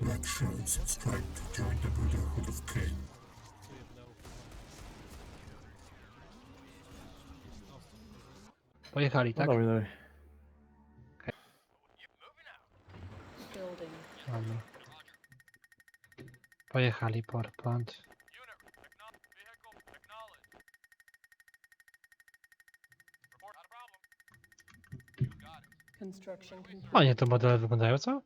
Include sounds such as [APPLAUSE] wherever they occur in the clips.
Black Shroud subscribe to join the Brotherhood of Cain. Pojechali, No tak? dawaj, dawaj. Building. Dobra. Pojechali, Portland. Construction complete. Fajnie te modele wyglądają, co?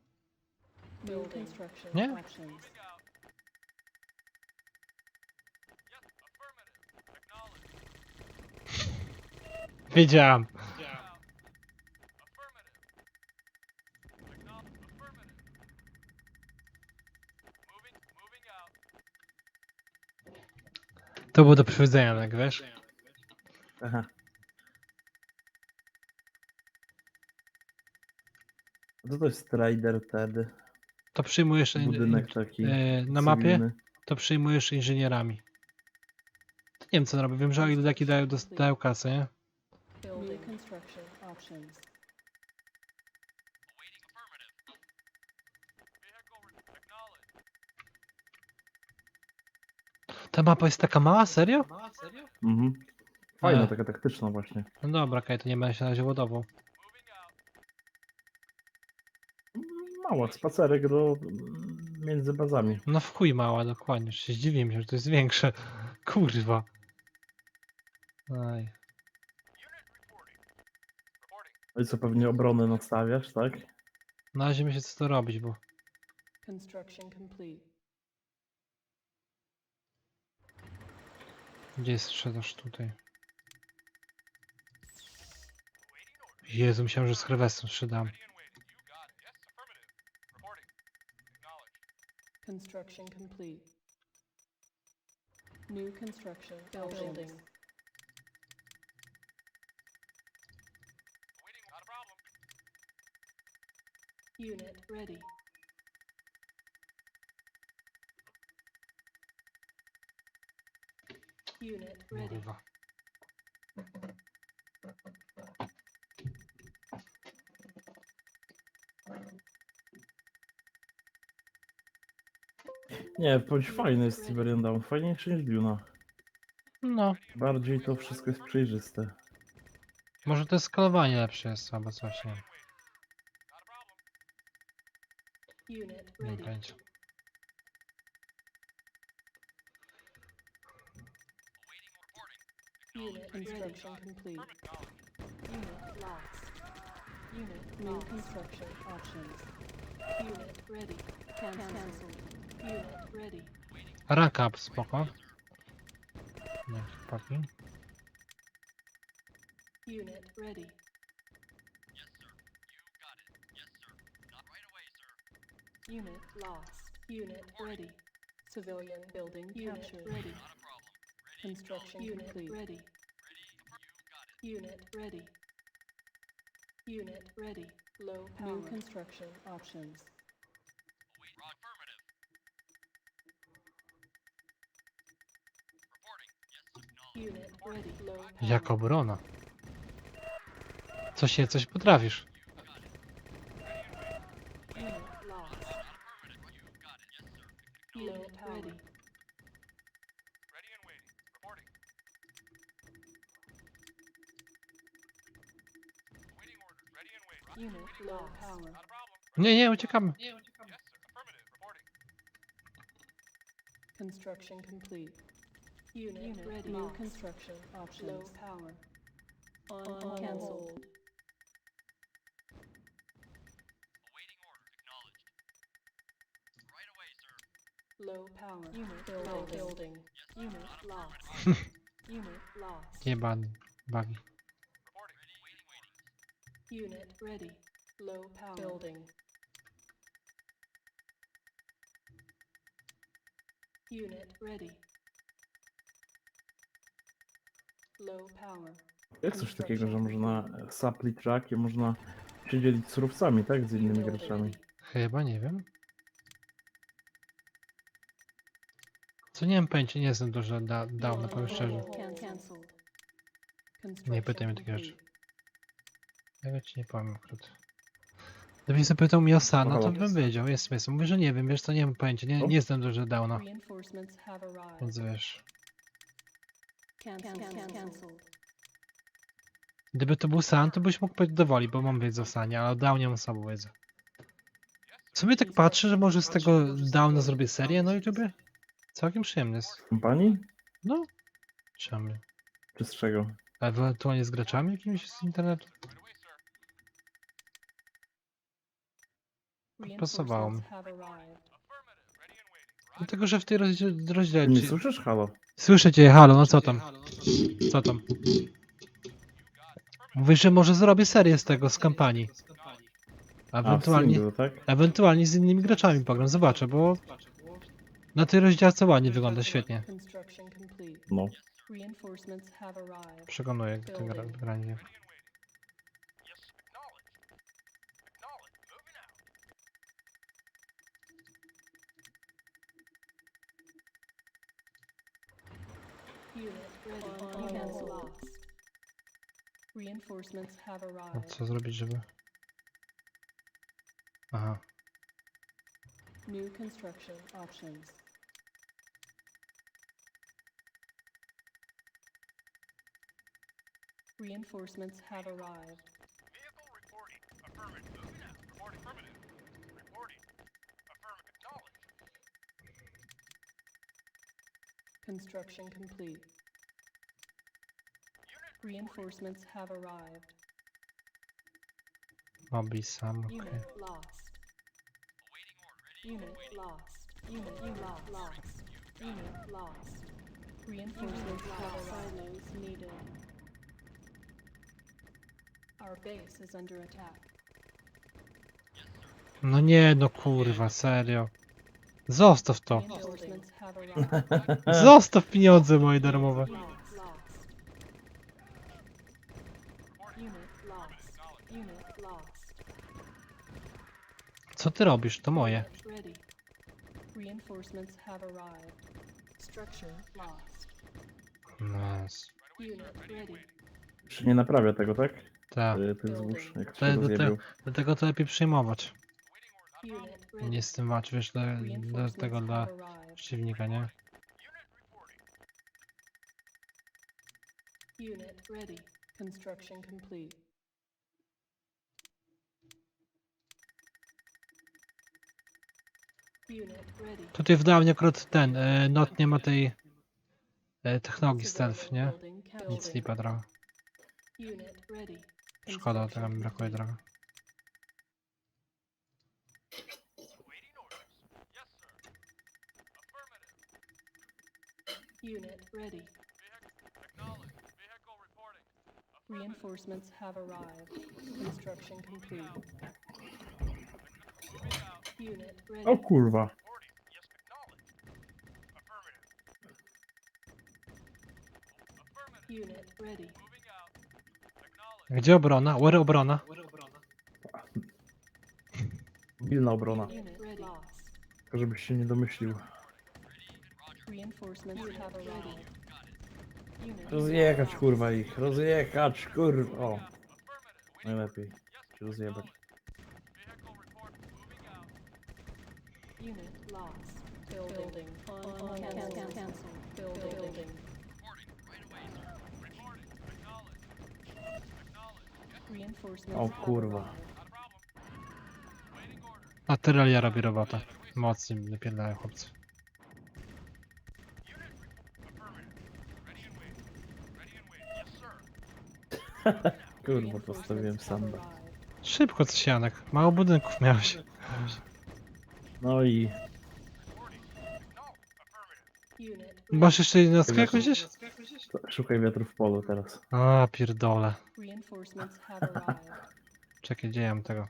Building. Nie? Wiedziałam. To było do przewidzenia, tak wiesz? Aha. Co to jest Strider wtedy? To przyjmujesz Budynek taki. e, na mapie, cywilny. to przyjmujesz inżynierami. To nie wiem co on robi, wiem, że oni taki dają, dają kasę, nie? Ta mapa jest taka mała, serio? Mhm. Fajna, E. taka taktyczna właśnie. No dobra, kaj, to nie będę się na razie ładował. Mała, spacerek do, między bazami. No w chuj mała, dokładnie. już się zdziwiłem się, że to jest większe. [LAUGHS] Kurwa. Aj. No i co, pewnie obronę nastawiasz, tak? Na razie myślę co to robić, bo Construction complete. gdzie jest sprzedaż tutaj? Jezu, myślałem, że z Harvestem sprzedam. Construction complete. New construction building. Unit ready. Unit ready. Nie, bądź fajny jest Tiberian Down. Fajniejszy niż Duna. No, Bardziej to wszystko jest przejrzyste. może to skalowanie lepsze jest, albo coś, nie Unit wiem. Nie ready. pamiętam. Unit construction complete. Unit lost. Unit new construction options. Unit ready. Can- Cancelled. Unit ready. Rank up, spoko. Nie, chłopaki. Unit ready. Unit lost. Unit ready. Civilian building captured. Ready. Construction Unit complete. Ready. Unit ready. Unit ready. Low power. New construction options. Jak obrona. Coś się, coś potrafisz. Nie, nie, uciekamy. Construction complete. Unit, ready. New construction options. Low power. On, cancelled. Low power. Unit building. building. Unit lost. [LAUGHS] Unit lost. Jebany. Bagi. Unit ready. Low power. Building. Unit ready. Jest coś takiego, że można supply track i można się dzielić surowcami, tak? Z innymi graczami. Chyba, nie wiem. Co nie wiem, pęcie, nie jestem dużo da, dawno, powiem szczerze. Nie pytaj mnie takich rzeczy. Ja ci nie powiem akurat. Gdybyś zapytał mnie o San, no to bym wiedział, jest jest. Mówię, że nie wiem, wiesz, to nie mam pojęcia, nie, nie jestem have arrived. więc wiesz. Gdyby to był San, to byś mógł powiedzieć dowoli, bo mam wiedzę o Sanie, ale o Downie mam słabą wiedzę. W sumie tak patrzę, że może z tego Downa zrobię serię na YouTubie? Całkiem przyjemny jest. Kompanii? No, czemu? nie? Czy z czego? Ewentualnie z graczami jakimiś z internetu? Pasowało mi. Dlatego, że w tej rozdzie- rozdziale... Nie słyszysz? Halo? Słyszę cię, halo, no co tam? Co tam? Mówisz, że może zrobię serię z tego, z kampanii. A, Ewentualnie, singlu, tak? ewentualnie z innymi graczami pogram, zobaczę, bo na tej rozdziałce ładnie wygląda, świetnie. No. Przekonuję gra, granie. Unit ready. Unit lost. Reinforcements have No arrived. co zrobić, żeby... Aha. New construction options. Reinforcements have arrived. Construction complete. Reinforcements have arrived. Sam, okej. Unit lost. Unit lost. Unit lost. Lost. Unit lost. Reinforcements have silos needed. Our base is under attack. No nie, no kurwa, serio. Zostaw to. Zostaw pieniądze moje darmowe. Co ty robisz? To moje. Ready. Czy nie naprawia tego, tak? tak. Y, Tych zbóż, jak się rozjebił. Dlatego to lepiej przyjmować. Nie z tym walczyć, wiesz, dla Reinforcements tego, dla przeciwnika, nie? Unit ready. Construction complete. Tutaj w Downie akurat ten, e, not nie ma tej e, technologii stealth, nie? Nic slipa droga. Szkoda, tego mi brakuje droga. Unit ready. Reinforcements have arrived. Construction complete. Unit ready. O kurwa. Unit ready. Gdzie obrona? Where obrona? Pilna obrona. Unit ready. Lost. Tylko żebyś się nie domyślił. Reinforcements have arrived. Unit Rozjechać kurwa ich, rozjechać kurwa. O. Najlepiej. Się rozjebać. Unit lost. Building. On, cancel. Building. Reinforcements O have kurwa. arrived. A Tyralia robi robotę. Mocniej mi napierdają chłopcy. [LAUGHS] Kurwa, postawiłem samba. Szybko coś Janek. Mało budynków miałeś. No i. Masz jeszcze jednostkę jakąś gdzieś? szukaj wiatru w polu teraz. A, pierdole. Czekaj, gdzie ja mam tego?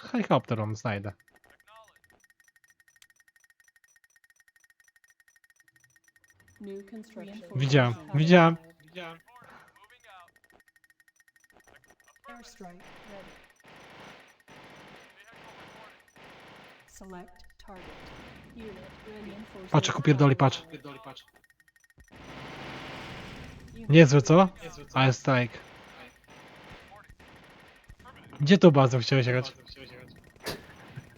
Helikopter mam, znajdę. Widziałem, have widziałem. arrived. Airstrike ready. Select target. Unit. Reinforcements Patrz, jak upierdoli, patrz. co? A jest strike. Gdzie tą bazą chciałeś grać?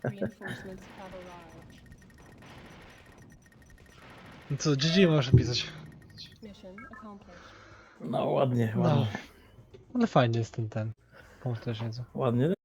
Reinforcements have arrived. No co, GG możesz pisać. Mission accomplished. No ładnie, No. ładnie. Ale fajny jest ten ten. Też jedzą. Ładnie.